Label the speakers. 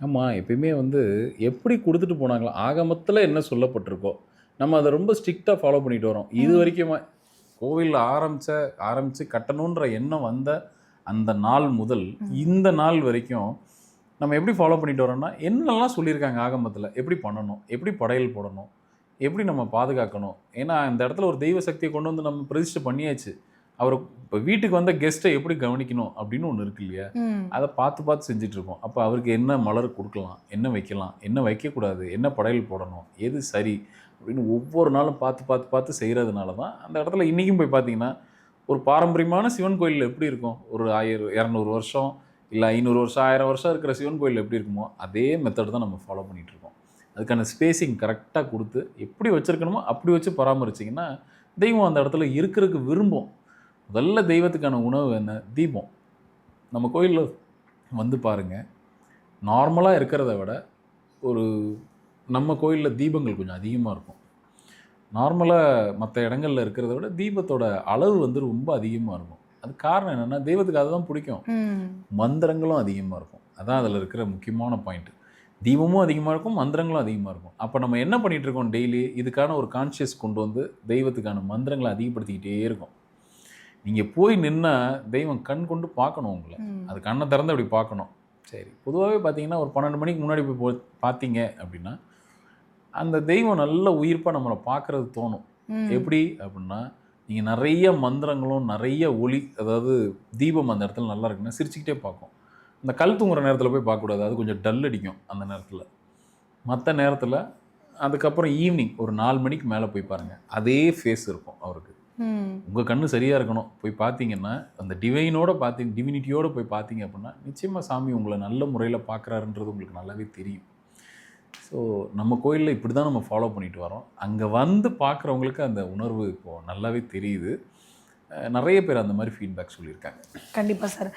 Speaker 1: ஆமாம் எப்பயுமே வந்து எப்படி கொடுத்துட்டு போனாங்களோ ஆகமத்தில் என்ன சொல்லப்பட்டிருக்கோ நம்ம அதை ரொம்ப ஸ்ட்ரிக்டாக ஃபாலோ பண்ணிட்டு வரோம். இது வரைக்கும் கோவிலில் ஆரம்பித்த ஆரம்பித்து கட்டணுன்ற எண்ணம் வந்த அந்த நாள் முதல் இந்த நாள் வரைக்கும் நம்ம எப்படி ஃபாலோ பண்ணிட்டு வரோம்னா என்னெல்லாம் சொல்லியிருக்காங்க ஆகமத்தில்? எப்படி பண்ணணும்? எப்படி படையல் போடணும்? எப்படி நம்ம பாதுகாக்கணும்? ஏன்னா இந்த இடத்துல ஒரு தெய்வ சக்தியை கொண்டு வந்து நம்ம பிரதிஷ்டை பண்ணியாச்சு. அவர் இப்போ வீட்டுக்கு வந்த கெஸ்ட்டை எப்படி கவனிக்கணும் அப்படின்னு ஒன்று இருக்கு இல்லையா. அதை பார்த்து பார்த்து செஞ்சுட்டு இருக்கோம் அப்போ அவருக்கு என்ன மலர் கொடுக்கலாம் என்ன வைக்கலாம் என்ன வைக்கக்கூடாது என்ன படையல் போடணும் எது சரி அப்படின்னு ஒவ்வொரு நாளும் பார்த்து பார்த்து பார்த்து செய்கிறதுனால தான் அந்த இடத்துல இன்றைக்கும் போய் பார்த்தீங்கன்னா ஒரு பாரம்பரியமான சிவன் கோயில் எப்படி இருக்கும்? ஒரு ஆயிரம் இரநூறு வருஷம் இல்லை ஐநூறு வருஷம் ஆயிரம் வருஷம் இருக்கிற சிவன் கோயில் எப்படி இருக்குமோ அதே மெத்தட் தான் நம்ம ஃபாலோ பண்ணிகிட்டு இருக்கோம். அதுக்கான ஸ்பேசிங் கரெக்டாக கொடுத்து எப்படி வச்சுருக்கணுமோ அப்படி வச்சு பராமரிச்சிங்கன்னா தெய்வம் அந்த இடத்துல இருக்கிறதுக்கு விரும்பும். முதல்ல தெய்வத்துக்கான உணவு என்ன? தீபம். நம்ம கோயிலில் வந்து பாருங்கள் நார்மலாக இருக்கிறத விட ஒரு நம்ம கோயிலில் தீபங்கள் கொஞ்சம் அதிகமாக இருக்கும். நார்மலாக மற்ற இடங்கள்ல இருக்கிறத விட தீபத்தோட அளவு வந்து ரொம்ப அதிகமாக இருக்கும். அது காரணம் என்னென்னா தெய்வத்துக்கு அதுதான் பிடிக்கும். மந்திரங்களும் அதிகமாக இருக்கும். அதான் அதில் இருக்கிற முக்கியமான பாயிண்ட் தீபமும் அதிகமாக இருக்கும் மந்திரங்களும் அதிகமாக இருக்கும். அப்போ நம்ம என்ன பண்ணிட்டு இருக்கோம் டெய்லி இதுக்கான ஒரு கான்ஷியஸ் கொண்டு வந்து தெய்வத்துக்கான மந்திரங்களை அதிகப்படுத்திக்கிட்டே இருக்கும். நீங்கள் போய் நின்னா தெய்வம் கண் கொண்டு பார்க்கணும் உங்களை. அது கண்ணை திறந்து அப்படி பார்க்கணும். சரி. பொதுவாகவே பார்த்தீங்கன்னா ஒரு பன்னெண்டு மணிக்கு முன்னாடி போய் போ பார்த்தீங்க அப்படின்னா அந்த தெய்வம் நல்ல உயிர்ப்பாக நம்மளை பார்க்கறது தோணும். எப்படி அப்படின்னா நீங்கள் நிறைய மந்திரங்களும் நிறைய ஒளி அதாவது தீபம் அந்த இடத்துல நல்லா இருக்குன்னா சிரிச்சுக்கிட்டே பார்க்கும். இந்த கல் தூங்குற நேரத்தில் போய் பார்க்கக்கூடாது. அது கொஞ்சம் டல் அடிக்கும் அந்த நேரத்தில். மற்ற நேரத்தில் அதுக்கப்புறம் ஈவினிங் ஒரு நாலு மணிக்கு மேலே போய் பாருங்கள் அதே ஃபேஸ் இருக்கும். உங்கள் கண்ணு சரியாக இருக்கணும். போய் பார்த்தீங்கன்னா அந்த டிவைனோட பார்த்தீங்க டிவினிட்டியோடு போய் பார்த்தீங்க அப்படின்னா நிச்சயமாக சாமி உங்களை நல்ல முறையில் பார்க்குறாருன்றது உங்களுக்கு நல்லாவே தெரியும். ஸோ நம்ம கோயிலில் இப்படி தான் நம்ம ஃபாலோ பண்ணிட்டு வரோம். அங்கே வந்து பார்க்குறவங்களுக்கு அந்த உணர்வு இப்போது நல்லாவே தெரியுது. நிறைய பேர் அந்த மாதிரி ஃபீட்பேக் சொல்லியிருக்காங்க.
Speaker 2: கண்டிப்பாக சார்